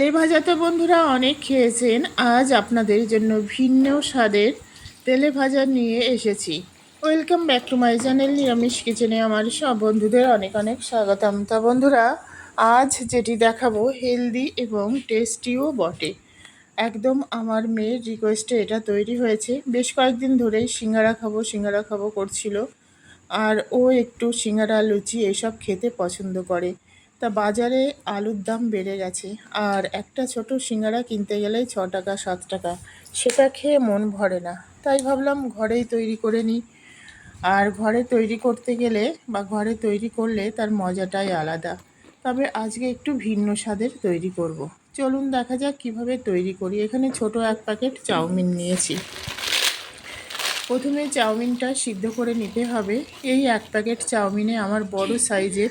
তেলে ভাজা তো বন্ধুরা অনেক খেয়েছেন, আজ আপনাদের জন্য ভিন্ন স্বাদের তেলে ভাজা নিয়ে এসেছি। Welcome back to my channel নিরামিষ কিচেনে আমার সব বন্ধুদের অনেক অনেক স্বাগতম। তা বন্ধুরা, আজ যেটি দেখাবো হেলদি এবং টেস্টিও বটে। একদম আমার মেয়ের রিকোয়েস্টে এটা তৈরি হয়েছে। বেশ কয়েকদিন ধরেই সিঙ্গারা খাব সিঙ্গারা খাব করছিল। আর ও একটু সিঙ্গারা, লুচি এসব খেতে পছন্দ করে। তা বাজারে আলুর দাম বেড়ে গেছে। আর একটা ছোট সিঙ্গারা কিনতে গেলেই ছ টাকা, সাত টাকা, সেটা খেয়ে মন ভরে না। তাই ভাবলাম ঘরেই তৈরি করে নিই। আর ঘরে তৈরি করতে গেলে বা ঘরে তৈরি করলে তার মজাটাই আলাদা। তবে আজকে একটু ভিন্ন স্বাদের তৈরি করব। চলুন দেখা যাক কীভাবে তৈরি করি। এখানে ছোট এক প্যাকেট চাউমিন নিয়েছি। প্রথমে চাউমিনটা সিদ্ধ করে নিতে হবে। এই এক প্যাকেট চাউমিনে আমার বড় সাইজের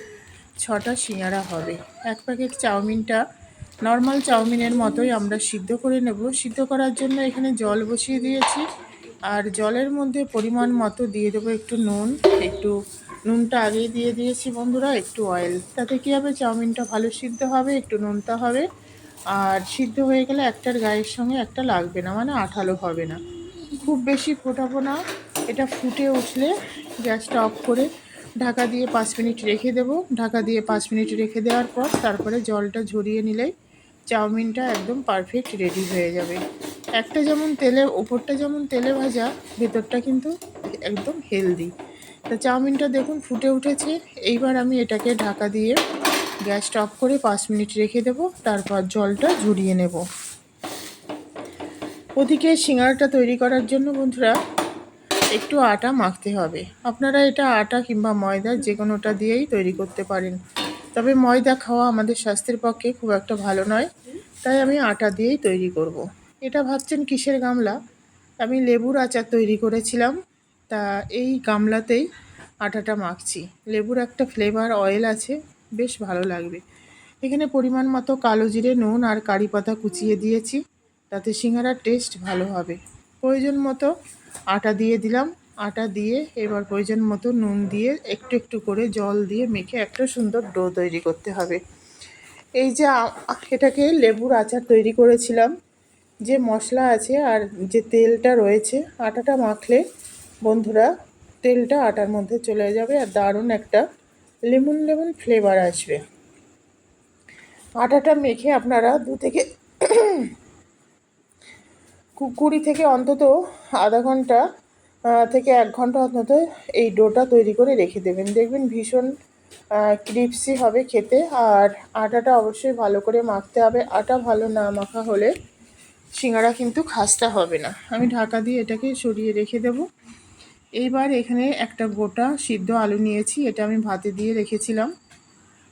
ছটা সিঙ্গারা হবে। এক প্যাকেট চাউমিনটা নর্মাল চাউমিনের মতোই আমরা সিদ্ধ করে নেব। সিদ্ধ করার জন্য এখানে জল বসিয়ে দিয়েছি। আর জলের মধ্যে পরিমাণ মতো দিয়ে দেবো একটু নুন। একটু নুনটা আগেই দিয়ে দিয়েছি বন্ধুরা, একটু অয়েল তাতে কী হবে? চাউমিনটা ভালো সিদ্ধ হবে, একটু নুনটা হবে। আর সিদ্ধ হয়ে গেলে একটার গায়ের সঙ্গে একটা লাগবে না মানে আঠালো হবে না। খুব বেশি ফোটাবো না, এটা ফুটে উঠলে গ্যাসটা অফ করে ঢাকা দিয়ে পাঁচ মিনিট রেখে দেবো। ঢাকা দিয়ে পাঁচ মিনিট রেখে দেওয়ার পর তারপরে জলটা ঝরিয়ে নিলেই চাউমিনটা একদম পারফেক্ট রেডি হয়ে যাবে। একটা যেমন তেলে, ওপরটা যেমন তেলে ভাজা, ভেতরটা কিন্তু একদম হেলদি তা চাউমিনটা দেখুন ফুটে উঠেছে। এইবার আমি এটাকে ঢাকা দিয়ে গ্যাসটা অফ করে পাঁচ মিনিট রেখে দেবো। তারপর জলটা ঝরিয়ে নেব। ওদিকে সিঙ্গারাটা তৈরি করার জন্য বন্ধুরা একটু আটা মাখতে হবে। আপনারা এটা আটা কিংবা ময়দা যে কোনোটা দিয়েই তৈরি করতে পারেন। তবে ময়দা খাওয়া আমাদের স্বাস্থ্যের পক্ষে খুব একটা ভালো নয়, তাই আমি আটা দিয়েই তৈরি করব। এটা ভাবছেন কিসের গামলা? আমি লেবুর আচার তৈরি করেছিলাম, তা এই গামলাতেই আটাটা মাখছি। লেবুর একটা ফ্লেভার, অয়েল আছে, বেশ ভালো লাগবে। এখানে পরিমাণ মতো কালো জিরে, নুন আর কারি পাতা কুচিয়ে দিয়েছি, তাতে সিঙ্গারার টেস্ট ভালো হবে। প্রয়োজন মতো আটা দিয়ে দিলাম। আটা দিয়ে এবার প্রয়োজন মতো নুন দিয়ে একটু একটু করে জল দিয়ে মেখে একটা সুন্দর ডো তৈরি করতে হবে। এই যে এটাকে লেবুর আচার তৈরি করেছিলাম। যে মশলা আছে আর যে তেলটা রয়েছে, আটাটা মাখলে বন্ধুরা তেলটা আটার মধ্যে চলে যাবে আর দারুণ একটা লেমন লেমন ফ্লেভার আসবে। আটাটা মেখে আপনারা দু থেকে কুড়ি থেকে অন্তত আধা ঘণ্টা থেকে এক ঘণ্টা অন্তত এই ডোটা তৈরি করে রেখে দেবেন। দেখবেন ভীষণ ক্রিপসি হবে খেতে। আর আটাটা অবশ্যই ভালো করে মাখতে হবে। আটা ভালো না মাখা হলে সিঙ্গারা কিন্তু খাস্তা হবে না। আমি ঢাকা দিয়ে এটাকে সরিয়ে রেখে দেব। এইবার এখানে একটা গোটা সিদ্ধ আলু নিয়েছি। এটা আমি ভাতে দিয়ে রেখেছিলাম।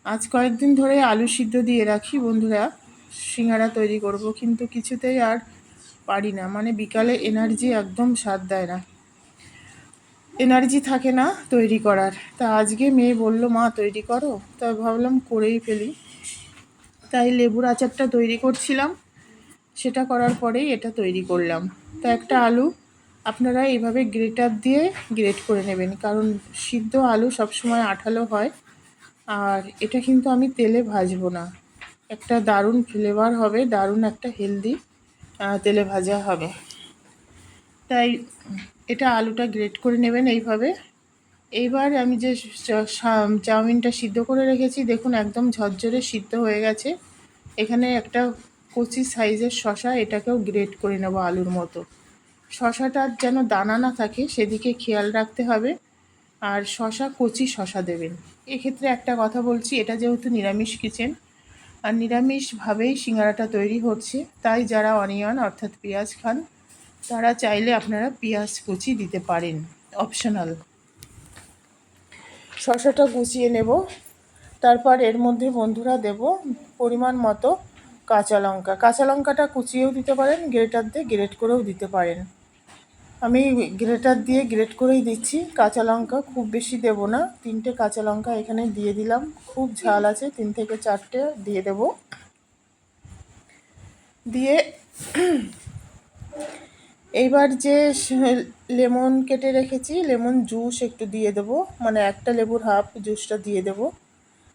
আজ কয়েকদিন ধরে আলু সিদ্ধ দিয়ে রাখি। বন্ধুরা, সিঙ্গারা তৈরি করব। কিন্তু কিছুতেই আর পারি না। মানে বিকালে এনার্জি একদম স্বাদ দেয় না। এনার্জি থাকে না তৈরি করার। তা আজকে মেয়ে বলল, মা, তৈরি করো। তা ভাবলাম করেই ফেলি। তাই লেবুর আচারটা তৈরি করছিলাম। সেটা করার পরেই এটা তৈরি করলাম। তা একটা আলু আপনারা এইভাবে গ্রেটার দিয়ে গ্রেট করে নেবেন। কারণ সিদ্ধ আলু সবসময় আঠালো হয়। আর এটা কিন্তু আমি তেলে ভাজবো না। একটা দারুণ ফ্লেভার হবে, দারুণ একটা হেলদি তেলে ভাজা হবে। তাই এটা আলুটা গ্রেট করে নেবেন এইভাবে। এইবার আমি যে চাউমিনটা সিদ্ধ করে রেখেছি, দেখুন একদম ঝরঝরে সিদ্ধ হয়ে গেছে। এখানে একটা কচি সাইজের শশা এটাকেও গ্রেট করে নেব আলুর মতো। শশাটার যেন দানা না থাকে, সেদিকে খেয়াল রাখতে হবে। আর শশা কচি শশা দেবেন। এক্ষেত্রে একটা কথা বলছি, এটা যেহেতু নিরামিষ কিচেন আর নিরামিষভাবেই সিঙ্গারাটা তৈরি হচ্ছে। তাই যারা অনিয়ন, অর্থাৎ পেঁয়াজ খান, তারা চাইলে আপনারা পেঁয়াজ কুচি দিতে পারেন, অপশনাল। শশাটা গুছিয়ে নেব। তারপর এর মধ্যে বন্ধুরা দেব পরিমাণ মতো কাঁচা লঙ্কা। কাঁচা লঙ্কাটা কুচিয়েও দিতে পারেন, গ্রেটার দিয়ে গ্রেট করেও দিতে পারেন। আমি গ্রেটার দিয়ে গ্রেট করেই দিচ্ছি। কাঁচা লঙ্কা খুব বেশি দেব না। তিনটে কাঁচা লঙ্কা এখানে দিয়ে দিলাম। খুব ঝাল আছে, তিন থেকে চারটে দিয়ে দেব। দিয়ে এইবার যে লেমন কেটে রেখেছি, লেমন জুস একটু দিয়ে দেব। মানে একটা লেবুর হাফ জুসটা দিয়ে দেব।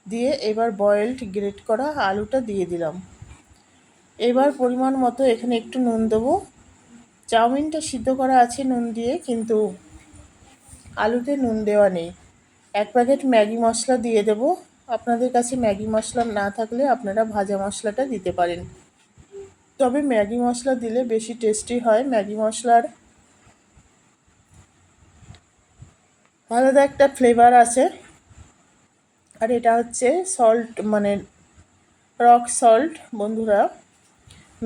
দিয়ে এবার বয়েলড গ্রেট করা আলুটা দিয়ে দিলাম। এবার পরিমাণ মতো এখানে একটু নুন দেবো। চাউমিনটা সিদ্ধ করা আছে নুন দিয়ে, কিন্তু আলুতে নুন দেওয়া নেই। এক প্যাকেট ম্যাগি মশলা দিয়ে দেব। আপনাদের কাছে ম্যাগি মশলা না থাকলে আপনারা ভাজা মশলাটা দিতে পারেন। তবে ম্যাগি মশলা দিলে বেশি টেস্টি হয়। ম্যাগি মশলার আলাদা একটা ফ্লেভার আছে। আর এটা হচ্ছে সল্ট মানে রক সল্ট, বন্ধুরা।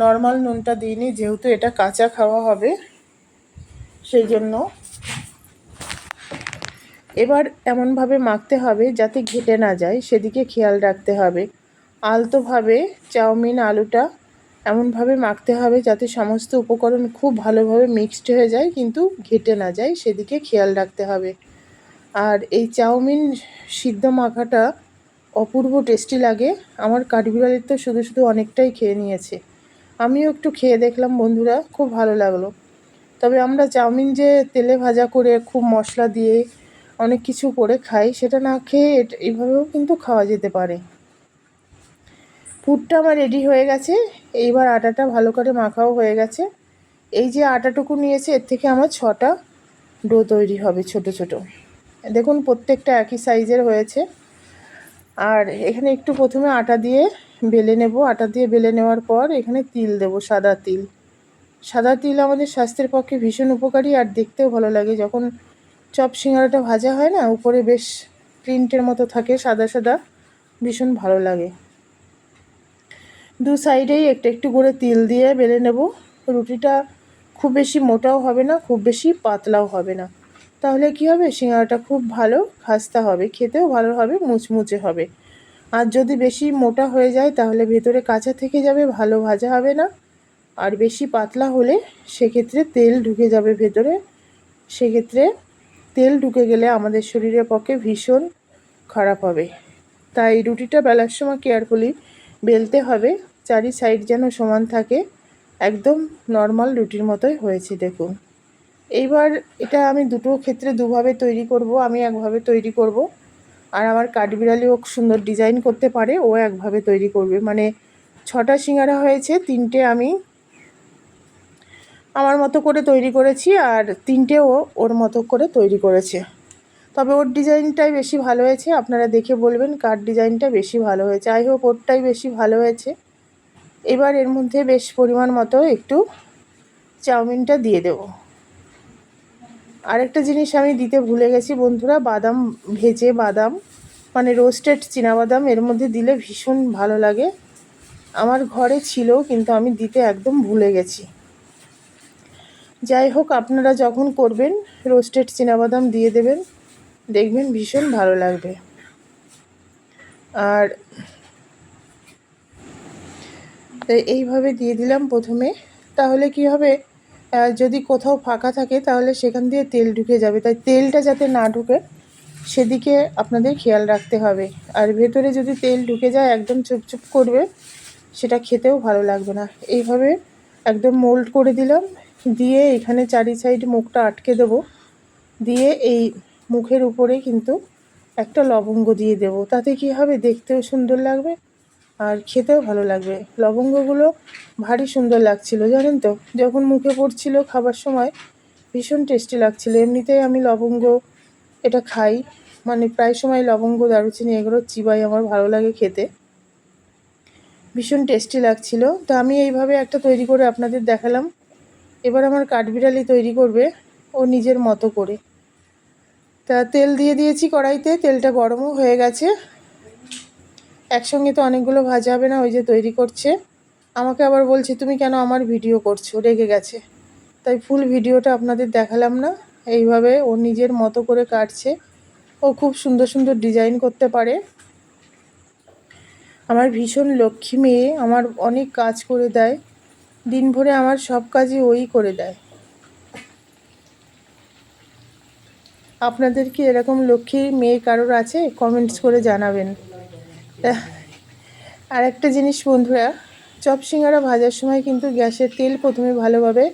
নর্মাল নুনটা দিইনি, যেহেতু এটা কাঁচা খাওয়া হবে সেই জন্য এবার এমনভাবে মাখতে হবে যাতে ঘেটে না যায়, সেদিকে খেয়াল রাখতে হবে। আলতোভাবে চাউমিন, আলুটা এমনভাবে মাখতে হবে যাতে সমস্ত উপকরণ খুব ভালোভাবে মিক্সড হয়ে যায়, কিন্তু ঘেটে না যায়, সেদিকে খেয়াল রাখতে হবে। আর এই চাউমিন সিদ্ধ মাখাটা অপূর্ব টেস্টি লাগে। আমার কাঠবিড়ালির তো শুধু শুধু অনেকটাই খেয়ে নিয়েছে। আমিও একটু খেয়ে দেখলাম বন্ধুরা, খুব ভালো লাগল। তবে আমরা চাউমিন যে তেলে ভাজা করে খুব মশলা দিয়ে অনেক কিছু করে খাই, সেটা না খেয়ে এইভাবেও কিন্তু খাওয়া যেতে পারে। পুরটা আমার রেডি হয়ে গেছে, এইবার আটাটা ভালো করে মাখাও হয়ে গেছে। এই যে আটাটুকু নিয়েছে, এর থেকে আমার ছটা ডো তৈরি হবে ছোট ছোট। দেখুন, প্রত্যেকটা একই সাইজের হয়েছে। আর এখানে একটু প্রথমে আটা দিয়ে বেলে নেব। আটা দিয়ে বেলে নেওয়ার পর এখানে তিল দেব, সাদা তিল। সাদা তিল আমাদের স্বাস্থ্যের পক্ষে ভীষণ উপকারী আর দেখতেও ভালো লাগে। যখন চপ সিঙ্গারাটা ভাজা হয় না, উপরে বেশ প্রিন্টের মতো থাকে, সাদা সাদা, ভীষণ ভালো লাগে। দু সাইডেই একটু একটু করে তিল দিয়ে বেলে নেব। রুটিটা খুব বেশি মোটাও হবে না, খুব বেশি পাতলাও হবে না। তাহলে কি হবে? সিঙ্গারাটা খুব ভালো, খাস্তা হবে, খেতেও ভালো হবে, মুচমুচে হবে। আর যদি বেশি মোটা হয়ে যায়, তাহলে ভেতরে কাঁচা থেকে যাবে, ভালো ভাজা হবে না। আর বেশি পাতলা হলে সেক্ষেত্রে তেল ঢুকে যাবে ভেতরে। সেক্ষেত্রে তেল ঢুকে গেলে আমাদের শরীরের পক্ষে ভীষণ খারাপ হবে। তাই রুটিটা বেলার সময় কেয়ারফুলি বেলতে হবে। চারি সাইড যেন সমান থাকে। একদম নর্মাল রুটির মতোই হয়েছে, দেখুন। এইবার এটা আমি দুটো ক্ষেত্রে দুভাবে তৈরি করব, আমি একভাবে তৈরি করব। আর আমার কাঠবিড়ালিও সুন্দর ডিজাইন করতে পারে, ও একভাবে তৈরি করবে। মানে ছটা সিঙ্গারা হয়েছে, তিনটে আমি আমার মতো করে তৈরি করেছি আর তিনটে ও ওর মতো করে তৈরি করেছে। তবে ওর ডিজাইনটাই বেশি ভালো হয়েছে, আপনারা দেখে বলবেন কার ডিজাইনটা বেশি ভালো হয়েছে। আই হোপ ওরটাই বেশি ভালো হয়েছে। এবার এর মধ্যে বেশ পরিমাণ মতো একটু চাউমিনটা দিয়ে দেব। আরেকটা জিনিস আমি দিতে ভুলে গেছি বন্ধুরা, বাদাম ভেজে বাদাম মানে রোস্টেড বাদাম এর মধ্যে দিলে ভীষণ ভালো লাগে। আমার ঘরে ছিল, কিন্তু আমি দিতে একদম ভুলে গেছি। যাই হোক, আপনারা যখন করবেন রোস্টেড বাদাম দিয়ে দেবেন, দেখবেন ভীষণ ভালো লাগবে। আর এইভাবে দিয়ে দিলাম প্রথমে। তাহলে কি হবে? যদি কোথাও ফাঁকা থাকে, তাহলে সেখান দিয়ে তেল ঢুকে যাবে। তাই তেলটা যাতে না ঢুকে, সেদিকে আপনাদের খেয়াল রাখতে হবে। আর ভেতরে যদি তেল ঢুকে যায়, একদম চুপচুপ করবে, সেটা খেতেও ভালো লাগবে না। এইভাবে একদম মোল্ড করে দিলাম। দিয়ে এখানে চারি সাইড মুখটা আটকে দেব। দিয়ে এই মুখের উপরে কিন্তু একটা লবঙ্গ দিয়ে দেব। তাতে কি হবে? দেখতেও সুন্দর লাগবে। আর খেতেও ভালো লাগবে। লবঙ্গগুলো ভারী সুন্দর লাগছিল, জানেন তো? যখন মুখে পড়ছিল খাবার সময়, ভীষণ টেস্টি লাগছিল। এমনিতেই আমি লবঙ্গ এটা খাই। মানে প্রায় সময় লবঙ্গ, দারুচিনি এগুলো চিবাই, আমার ভালো লাগে খেতে। ভীষণ টেস্টি লাগছিল। তো আমি এইভাবে একটা তৈরি করে আপনাদের দেখালাম। এবার আমার কাঠবিড়ালি তৈরি করবে ও নিজের মতো করে। তা তেল দিয়ে দিয়েছি কড়াইতে, তেলটা গরমও হয়ে গেছে। একসঙ্গে তো অনেকগুলো ভাজা হবে না, ওই যে তৈরি করছে। আমাকে আবার বলছে, তুমি কেন আমার ভিডিও করছ? রেগে গেছে। তাই ফুল ভিডিওটা আপনাদের দেখালাম না। এইভাবে ও নিজের মতো করে কাটছে। ও খুব সুন্দর সুন্দর ডিজাইন করতে পারে। আমার ভীষণ লক্ষ্মী মেয়ে, আমার অনেক কাজ করে দেয়। দিন ভরে আমার সব কাজই ওই করে দেয়। আপনাদের কি এরকম লক্ষ্মী মেয়ে কারোর আছে? কমেন্টস করে জানাবেন। আর একটা জিনিস বন্ধুরা, চপ সিঙ্গারা ভাজার সময় কিন্তু গ্যাসের তেল প্রথমে ভালোভাবে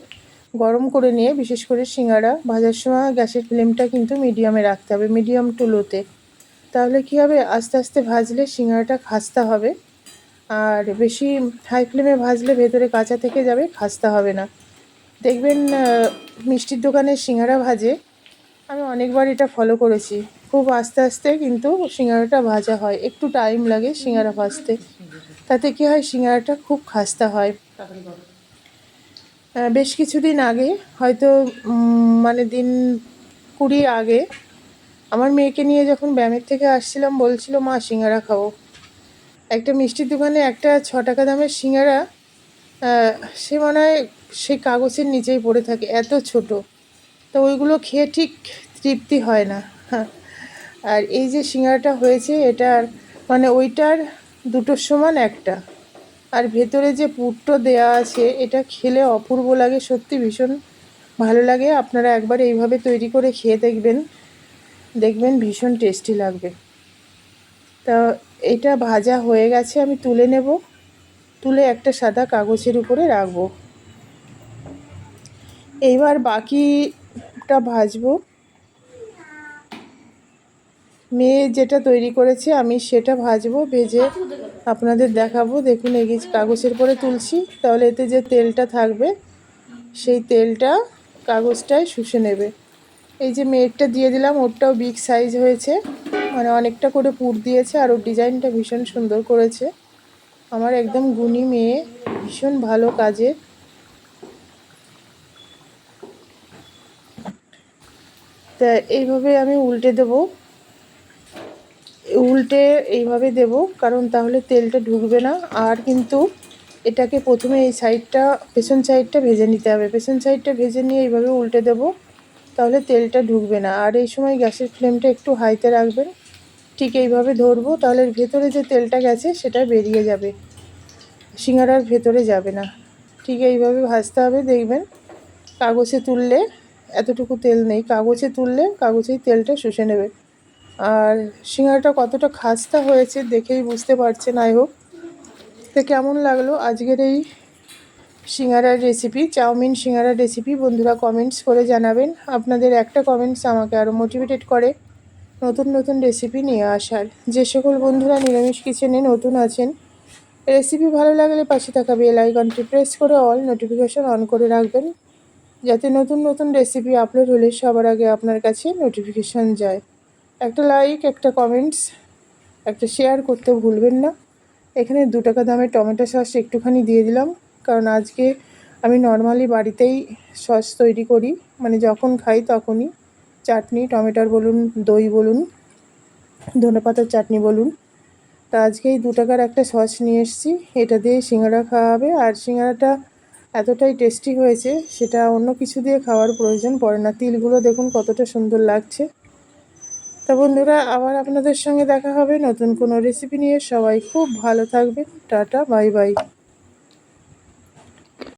গরম করে নিয়ে, বিশেষ করে সিঙ্গারা ভাজার সময় গ্যাসের ফ্লেমটা কিন্তু মিডিয়ামে রাখতে হবে, মিডিয়াম টু লোতে। তাহলে কী হবে? আস্তে আস্তে ভাজলে সিঙ্গারাটা খাস্তা হবে, আর বেশি হাই ফ্লেমে ভাজলে ভেতরে কাঁচা থেকে যাবে, খাস্তা হবে না। দেখবেন মিষ্টির দোকানে সিঙ্গারা ভাজে, আমি অনেকবার এটা ফলো করেছি। খুব আস্তে আস্তে কিন্তু সিঙ্গারাটা ভাজা হয়। একটু টাইম লাগে সিঙ্গারা ভাজতে। তাতে কী হয়, সিঙ্গারাটা খুব খাস্তা হয়। বেশ কিছুদিন আগে, হয়তো মানে দিন কুড়ি আগে, আমার মেয়েকে নিয়ে যখন ব্যায়ামের থেকে আসছিলাম, বলছিল, মা, সিঙ্গারা খাব একটা মিষ্টির দোকানে একটা ছ টাকা দামের সিঙ্গারা সে মনে হয় সেই কাগজের নিচেই পড়ে থাকে, এত ছোট। তো ওইগুলো খেয়ে ঠিক তৃপ্তি হয় না। হ্যাঁ। আর এই যে সিঙ্গারাটা হয়েছে এটার মানে ওইটার দুটোর সমান একটা। আর ভেতরে যে পুরটো দেয়া আছে, এটা খেলে অপূর্ব লাগে, সত্যি ভীষণ ভালো লাগে। আপনারা একবার এইভাবে তৈরি করে খেয়ে দেখবেন। দেখবেন ভীষণ টেস্টি লাগবে। তা এটা ভাজা হয়ে গেছে, আমি তুলে নেব। তুলে একটা সাদা কাগজের উপরে রাখব। এইবার বাকিটা ভাজবো। মেয়ে যেটা তৈরি করেছে, আমি সেটা ভাজবো, ভেজে আপনাদের দেখাবো। দেখুন, এই কাগজের পরে তুলছি। তাহলে এতে যে তেলটা থাকবে, সেই তেলটা কাগজটায় শুষে নেবে। এই যে মেয়েরটা দিয়ে দিলাম, ওরটাও বিগ সাইজ হয়েছে। মানে অনেকটা করে পুর দিয়েছে, আর ওর ডিজাইনটা ভীষণ সুন্দর করেছে। আমার একদম গুণী মেয়ে, ভীষণ ভালো কাজে তা এইভাবে আমি উল্টে দেবো। উল্টে এইভাবে দেব, কারণ তাহলে তেলটা ঢুকবে না। আর কিন্তু এটাকে প্রথমে এই সাইডটা, পেছন সাইডটা ভেজে নিতে হবে। পেছন সাইডটা ভেজে নিয়ে এইভাবে উল্টে দেব, তাহলে তেলটা ঢুকবে না। আর এই সময় গ্যাসের ফ্লেমটা একটু হাইতে রাখবেন। ঠিক এইভাবে ধরবো, তাহলে ভেতরে যে তেলটা গেছে সেটা বেরিয়ে যাবে। সিঙ্গারার ভেতরে যাবে না। ঠিক এইভাবে ভাজতে হবে, দেখবেন কাগজে তুললে এতটুকু তেল নেই। কাগজে তুললে কাগজেই তেলটা শুষে নেবে। সিঙ্গারাটা কতটা খাস্তা হয়েছে দেখেই বুঝতে পারছেন আই হোক তো কেমন লাগল আজকের এই সিঙ্গারার রেসিপি চাউমিন সিঙ্গারার রেসিপি বন্ধুরা কমেন্টস করে জানাবেন। আপনাদের একটা কমেন্টস আমাকে আরও মোটিভেটেড করে নতুন নতুন রেসিপি নিয়ে আসার। যে সকল বন্ধুরা নিরামিষ কিচেনে নতুন আছেন রেসিপি ভালো লাগলে পাশে থাকা বেল আইকনটি প্রেস করে অল নোটিফিকেশন অন করে রাখবেন, যাতে নতুন নতুন রেসিপি আপলোড হলে সবার আগে আপনার কাছে নোটিফিকেশান যায়। একটা লাইক একটা কমেন্টস একটা শেয়ার করতে ভুলবেন না। এখানে দু টাকা দামের টমেটো সস একটুখানি দিয়ে দিলাম, কারণ আজকে আমি নর্মালি বাড়িতেই সস তৈরি করি মানে যখন খাই তখনই। চাটনি, টমেটোর বলুন, দই বলুন, ধনেপাতার চাটনি বলুন। তা আজকে এই দু টাকার একটা সস নিয়ে এসেছি, এটা দিয়ে সিঙ্গারা খাওয়া হবে। আর সিঙ্গারাটা এতটাই টেস্টি হয়েছে, সেটা অন্য কিছু দিয়ে খাওয়ার প্রয়োজন পড়ে না, তিলগুলো দেখুন কতটা সুন্দর লাগছে। তা বন্ধুরা, আবার আপনাদের সঙ্গে দেখা হবে নতুন কোনো রেসিপি নিয়ে। সবাই খুব ভালো থাকবেন। Tata, bye bye.